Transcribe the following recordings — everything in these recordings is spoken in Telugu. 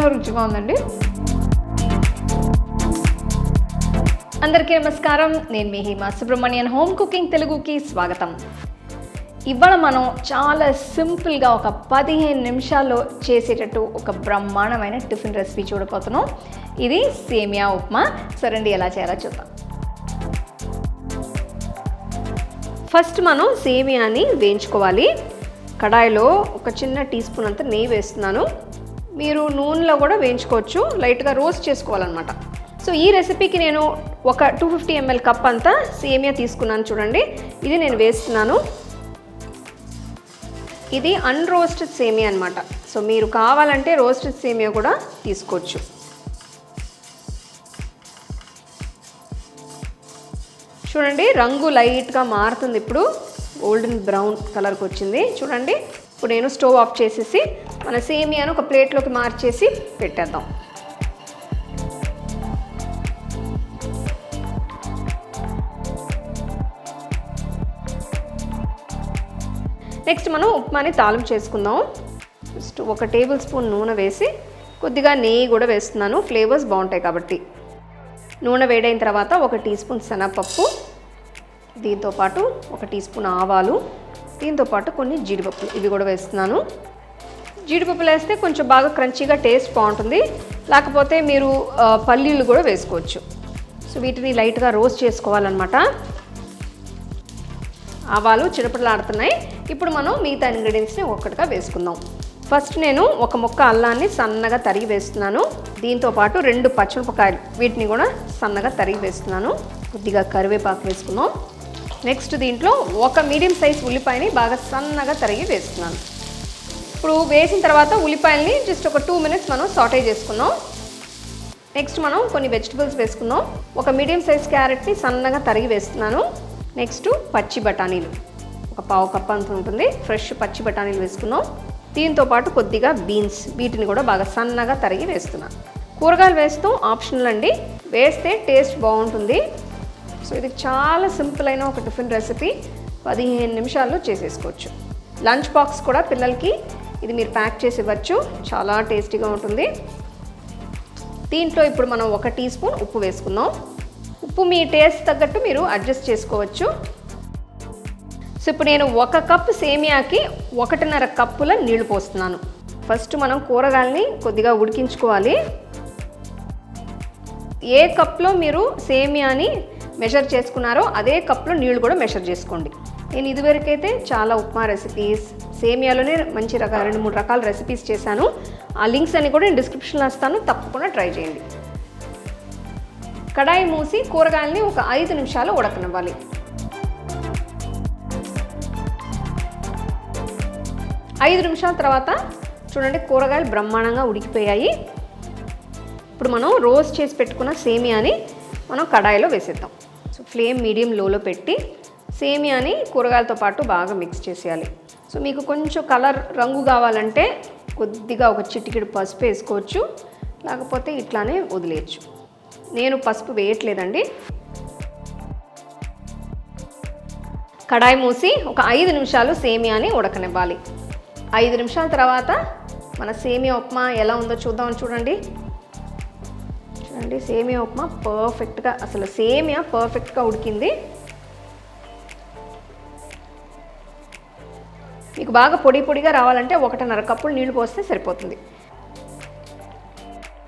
చాలా రుచిగా ఉందండి. అందరికీ నమస్కారం. నేను మీ హిమా సుబ్రహ్మణ్యన్ హోమ్ కుకింగ్ తెలుగుకి స్వాగతం. ఇవాళ మనం చాలా సింపుల్గా ఒక పదిహేను నిమిషాల్లో చేసేటట్టు ఒక బ్రహ్మాండమైన టిఫిన్ రెసిపీ చూడబోతున్నాం. ఇది సేమియా ఉప్మా. సరండి ఎలా చేయాలో చూద్దాం. ఫస్ట్ మనం సేమియాని వేయించుకోవాలి. కడాయిలో ఒక చిన్న టీ స్పూన్ అంత నెయ్యి వేస్తున్నాను. మీరు నూనెలో కూడా వేయించుకోవచ్చు. లైట్గా రోస్ట్ చేసుకోవాలన్నమాట. సో ఈ రెసిపీకి నేను ఒక టూ ఫిఫ్టీ ఎంఎల్ కప్ అంతా సేమియా తీసుకున్నాను చూడండి. ఇది నేను వేస్తున్నాను. ఇది అన్రోస్టెడ్ సేమియా అనమాట సో మీరు కావాలంటే రోస్టెడ్ సేమియా కూడా తీసుకోవచ్చు. చూడండి రంగు లైట్గా మారుతుంది ఇప్పుడు. గోల్డెన్ బ్రౌన్ కలర్కి వచ్చింది. చూడండి ఇప్పుడు నేను స్టవ్ ఆఫ్ చేసేసి మన సేమియాను ఒక ప్లేట్లోకి మార్చేసి పెట్టేద్దాం. నెక్స్ట్ మనం ఉప్మాని తాలింపు చేసుకుందాం. జస్ట్ ఒక టేబుల్ స్పూన్ నూనె వేసి కొద్దిగా నెయ్యి కూడా వేస్తున్నాను. ఫ్లేవర్స్ బాగుంటాయి కాబట్టి. నూనె వేడైన తర్వాత ఒక టీ స్పూన్ శనగపప్పు దీంతోపాటు ఒక టీ స్పూన్ ఆవాలు దీంతో పాటు కొన్ని జీడిపప్పులు ఇవి కూడా వేస్తున్నాను. జీడిపప్పులు వేస్తే కొంచెం బాగా క్రంచీగా టేస్ట్ బాగుంటుంది. లేకపోతే మీరు పల్లీలు కూడా వేసుకోవచ్చు. సో వీటిని లైట్గా రోస్ట్ చేసుకోవాలన్నమాట. ఆవాలు చిరపడలాడుతున్నాయి ఇప్పుడు మనం మిగతా ఇంగ్రీడియంట్స్ని ఒక్కటిగా వేసుకుందాం. ఫస్ట్ నేను ఒక ముక్క అల్లాన్ని సన్నగా తరిగి వేస్తున్నాను. దీంతో పాటు రెండు పచ్చిమిరపకాయలు వీటిని కూడా సన్నగా తరిగి వేస్తున్నాను. కొద్దిగా కరివేపాకు వేసుకుందాం. నెక్స్ట్ దీంట్లో ఒక మీడియం సైజ్ ఉల్లిపాయని బాగా సన్నగా తరిగి వేస్తున్నాను. ఇప్పుడు వేసిన తర్వాత ఉల్లిపాయల్ని జస్ట్ ఒక టూ మినిట్స్ మనం సాటే చేసుకుందాం. నెక్స్ట్ మనం కొన్ని వెజిటబుల్స్ వేసుకుందాం. ఒక మీడియం సైజ్ క్యారెట్ని సన్నగా తరిగి వేస్తున్నాను. నెక్స్ట్ పచ్చి బఠానీలు. ఒక పావు కప్ అంత ఉంటుంది. ఫ్రెష్ పచ్చి బఠానీలు వేసుకున్నాం దీంతో పాటు కొద్దిగా బీన్స్ వీటిని కూడా బాగా సన్నగా తరిగి వేస్తున్నాను. కూరగాయలు వేస్తాం ఆప్షనల్ అండి. వేస్తే టేస్ట్ బాగుంటుంది. సో ఇది చాలా సింపుల్ అయిన ఒక టిఫిన్ రెసిపీ పదిహేను నిమిషాల్లో చేసేసుకోవచ్చు. లంచ్ బాక్స్ కూడా పిల్లలకి ఇది మీరు ప్యాక్ చేసి ఇవ్వచ్చు. చాలా టేస్టీగా ఉంటుంది. దీంట్లో ఇప్పుడు మనం ఒక టీ స్పూన్ ఉప్పు వేసుకుందాం. ఉప్పు మీ టేస్ట్ తగ్గట్టు మీరు అడ్జస్ట్ చేసుకోవచ్చు. సో ఇప్పుడు నేను ఒక కప్ సేమియాకి ఒకటిన్నర కప్పుల నీళ్ళు పోస్తున్నాను. ఫస్ట్ మనం కూరగాయలని కొద్దిగా ఉడికించుకోవాలి. ఏ కప్లో మీరు సేమియాని మెషర్ చేసుకున్నారో అదే కప్లో నీళ్ళు కూడా మెషర్ చేసుకోండి. నేను ఇదివరకైతే చాలా ఉప్మా రెసిపీస్ సేమియాలోనే మంచి రకాల రెండు మూడు రకాల రెసిపీస్ చేశాను. ఆ లింక్స్ అన్ని కూడా నేను డిస్క్రిప్షన్లో ఇస్తాను తప్పకుండా ట్రై చేయండి. కడాయి మూసి కూరగాయలని ఒక ఐదు నిమిషాలు ఉడకనివ్వాలి. ఐదు నిమిషాల తర్వాత చూడండి కూరగాయలు బ్రహ్మాండంగా ఉడికిపోయాయి. ఇప్పుడు మనం రోస్ట్ చేసి పెట్టుకున్న సేమియాని మనం కడాయిలో వేసేద్దాం. ఫ్లేమ్ మీడియం లోలో పెట్టి సేమియాని కూరగాయలతో పాటు బాగా మిక్స్ చేసేయాలి. సో మీకు కొంచెం కలర్ రంగు కావాలంటే కొద్దిగా ఒక చిటికెడు పసుపు వేసుకోవచ్చు. లేకపోతే ఇట్లానే వదిలేయచ్చు. నేను పసుపు వేయట్లేదండి. కడాయి మూసి ఒక ఐదు నిమిషాలు సేమియాని ఉడకనివ్వాలి. ఐదు నిమిషాల తర్వాత మన సేమియా ఉప్మా ఎలా ఉందో చూద్దాం చూడండి. చూడండి సేమియా ఉప్మా పర్ఫెక్ట్గా అసలు సేమియా పర్ఫెక్ట్గా ఉడికింది. మీకు బాగా పొడి పొడిగా రావాలంటే ఒకటిన్నర కప్పులు నీళ్ళు పోస్తే సరిపోతుంది.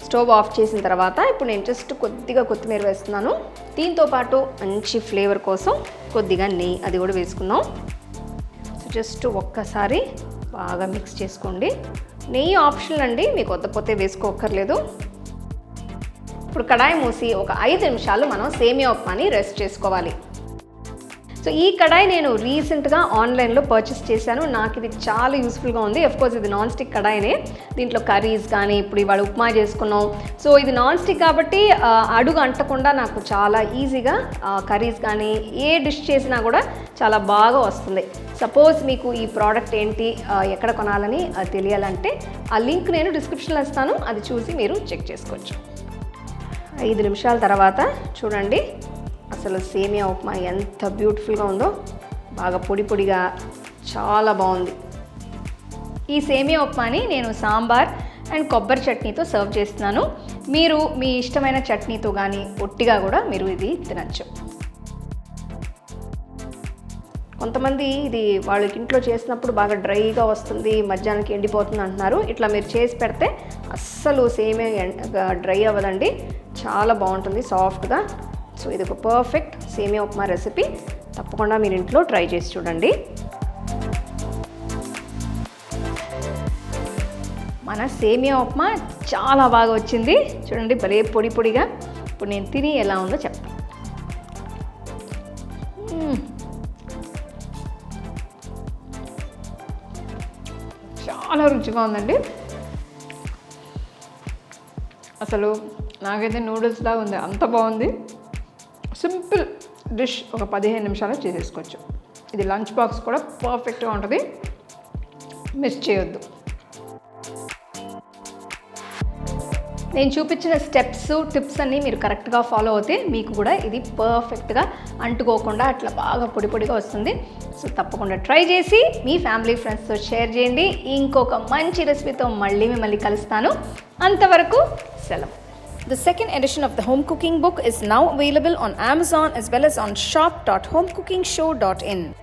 స్టవ్ ఆఫ్ చేసిన తర్వాత ఇప్పుడు నేను జస్ట్ కొద్దిగా కొత్తిమీర వేస్తున్నాను. దీంతో పాటు మంచి ఫ్లేవర్ కోసం కొద్దిగా నెయ్యి అది కూడా వేసుకుందాం. సో జస్ట్ ఒక్కసారి బాగా మిక్స్ చేసుకోండి. నెయ్యి ఆప్షనల్ అండి మీకు వద్దపోతే వేసుకోక్కర్లేదు. ఇప్పుడు కడాయి మూసి ఒక ఐదు నిమిషాలు మనం సేమియా ఉప్మాని రెస్ట్ చేసుకోవాలి. సో ఈ కడాయి నేను రీసెంట్గా ఆన్లైన్లో పర్చేస్ చేశాను. నాకు ఇది చాలా యూస్ఫుల్గా ఉంది. కోర్స్ ఇది నాన్ స్టిక్ కడాయినే. దీంట్లో కర్రీస్ కానీ ఇప్పుడు ఇవాళ ఉప్మా చేసుకున్నాం. సో ఇది నాన్ స్టిక్ కాబట్టి అడుగు అంటకుండా నాకు చాలా ఈజీగా కర్రీస్ కానీ ఏ డిష్ చేసినా కూడా చాలా బాగా వస్తుంది. సపోజ్ మీకు ఈ ప్రోడక్ట్ ఏంటి ఎక్కడ కొనాలని తెలియాలంటే ఆ లింక్ నేను డిస్క్రిప్షన్లో ఇస్తాను. అది చూసి మీరు చెక్ చేసుకోవచ్చు. ఐదు నిమిషాల తర్వాత చూడండి. అసలు సేమియా ఉప్మా ఎంత బ్యూటిఫుల్గా ఉందో. బాగా పొడి పొడిగా చాలా బాగుంది. ఈ సేమియా ఉప్మాని నేను సాంబార్ అండ్ కొబ్బరి చట్నీతో సర్వ్ చేస్తున్నాను. మీరు మీ ఇష్టమైన చట్నీతో కానీ ఒట్టిగా కూడా మీరు ఇది తినచ్చు. కొంతమంది ఇది వాళ్ళకి ఇంట్లో చేసినప్పుడు బాగా డ్రైగా వస్తుంది మధ్యాహ్నానికి ఎండిపోతుంది అంటున్నారు. ఇట్లా మీరు చేసి పెడితే అస్సలు సేమే డ్రై అవ్వదండి. చాలా బాగుంటుంది సాఫ్ట్గా. సో ఇది ఒక పర్ఫెక్ట్ సేమియా ఉప్మా రెసిపీ. తప్పకుండా మీరు ఇంట్లో ట్రై చేసి చూడండి. మన సేమియా ఉప్మా చాలా బాగా వచ్చింది. చూడండి భలే పొడి పొడిగా. ఇప్పుడు నేను తిని ఎలా ఉందో చెప్తాను చాలా రుచిగా ఉందండి. అసలు నాకైతే నూడిల్స్ లాగా ఉంది అంత బాగుంది. సింపుల్ డిష్ ఒక పదిహేను నిమిషాలు చేసేసుకోవచ్చు. ఇది లంచ్ బాక్స్ కూడా పర్ఫెక్ట్గా ఉంటుంది. మిస్ చేయొద్దు. నేను చూపించిన స్టెప్స్ టిప్స్ అన్నీ మీరు కరెక్ట్గా ఫాలో అవుతే మీకు కూడా ఇది పర్ఫెక్ట్గా అంటుకోకుండా అట్లా బాగా పొడి పొడిగా వస్తుంది. సో తప్పకుండా ట్రై చేసి మీ ఫ్యామిలీ ఫ్రెండ్స్తో షేర్ చేయండి ఇంకొక మంచి రెసిపీతో మళ్ళీ మిమ్మల్ని కలుస్తాను అంతవరకు సెలవు The second edition of the home cooking book is now available on Amazon as well as on shop.homecookingshow.in.